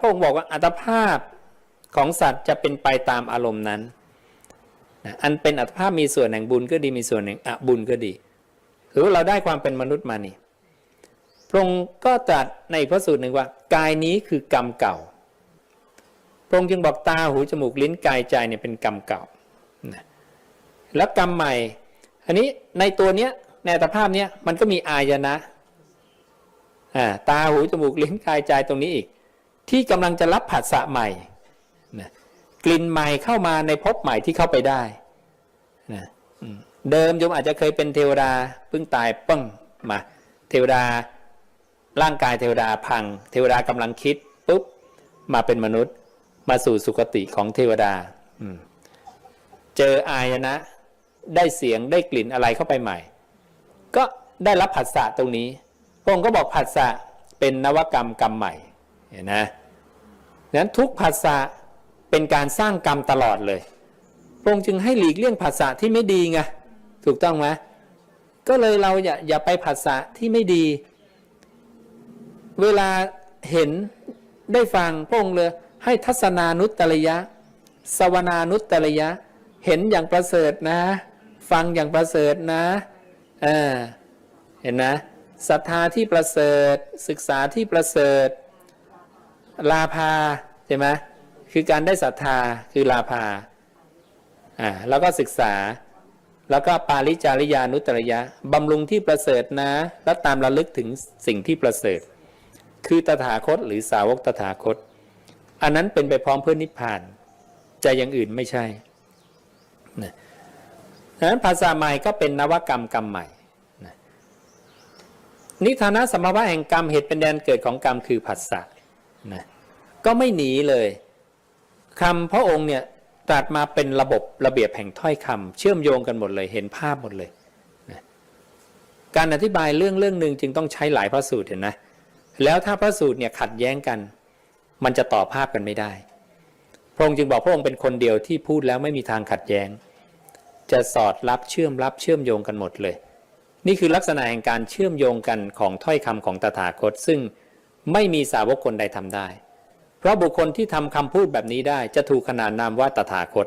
พระองค์บอกว่าอัตภาพของสัตว์จะเป็นไปตามอารมณ์นั้นนะอันเป็นอัตภาพมีส่วนแห่งบุญก็ดีมีส่วนแห่งอบุญก็ดีหรือเราได้ความเป็นมนุษย์มานี่พระองค์ก็ตรัสในพระสูตรหนึ่งว่า กายนี้คือกรรมเก่าพระองค์จึงบอกตาหูจมูกลิ้นกายใจเนี่ยเป็นกรรมเก่านะแล้วกรรมใหม่ อันนี้ในตัวเนี้ยในอัตภาพเนี้ยมันก็มีอายนะอ่าตาหูจมูกลิ้นกายใจตรงนี้อีก ที่กำลังจะรับผัสสะใหม่นะกลิ่นใหม่เข้ามาในภพใหม่ที่เข้าไปได้นะเดิมโยมอาจจะเคยเป็นเทวดาเพิ่งตายปึ้งมา เทวดาร่างกายเทวดาพัง เทวดากำลังคิดปุ๊บมาเป็นมนุษย์ มาสู่สุคติของเทวดาเจออายนะ ได้เสียงได้กลิ่นอะไรเข้าไปใหม่ ก็ได้รับผัสสะตรงนี้พระองค์ก็บอกผัสสะเป็นนวกรรมกรรมใหม่ เห็นนะนั้นทุกภาษาเป็นการสร้างกรรมตลอดเลยพระองค์จึงให้หลีกเลี่ยงภาษาที่ไม่ดีไงถูกต้องไหมก็เลยเราอย่าอย่าไปภาษาที่ไม่ดี เวลาเห็นได้ฟังพระองค์เลยให้ทัศนานุตตริยะ สวนานุตตริยะ เห็นอย่างประเสริฐนะ ฟังอย่างประเสริฐนะเออเห็นนะศรัทธาที่ประเสริฐ ศึกษาที่ประเสริฐ ลาภาใช่ไหมคือการได้ศรัทธาคือลาภาอ่าแล้วก็ศึกษา แล้วก็ปาริจาริยานุตริยะบำรุงที่ประเสริฐนะ แล้วตามระลึกถึงสิ่งที่ประเสริฐ คือตถาคตหรือสาวกตถาคต อันนั้นเป็นไปพร้อมเพื่อนิพพานจะอย่างอื่นไม่ใช่ดังนั้นภาษาใหม่ก็เป็นนวกรรมกรรมใหม่นะนิทานะสมภาวะแห่งกรรมเหตุเป็นแดนเกิดของกรรมคือผัสสะ นะก็ไม่หนีเลยคำพระองค์เนี่ยตรัสมาเป็นระบบระเบียบแห่งถ้อยคำเชื่อมโยงกันหมดเลยเห็นภาพหมดเลยนะการอธิบายเรื่องเรื่องหนึ่งจึงต้องใช้หลายพระสูตรเห็นนะแล้วถ้าพระสูตรเนี่ยขัดแย้งกัน มันจะต่อภาพกันไม่ได้ พระองค์จึงบอกพระองค์เป็นคนเดียวที่พูดแล้วไม่มีทางขัดแย้ง จะสอดรับเชื่อมรับเชื่อมโยงกันหมดเลย นี่คือลักษณะแห่งการเชื่อมโยงกันของถ้อยคำของตถาคต ซึ่ง ไม่มีสาวกคนใดทำได้ เพราะบุคคลที่ทำคำพูดแบบนี้ได้จะถูกขนานนามว่าตถาคต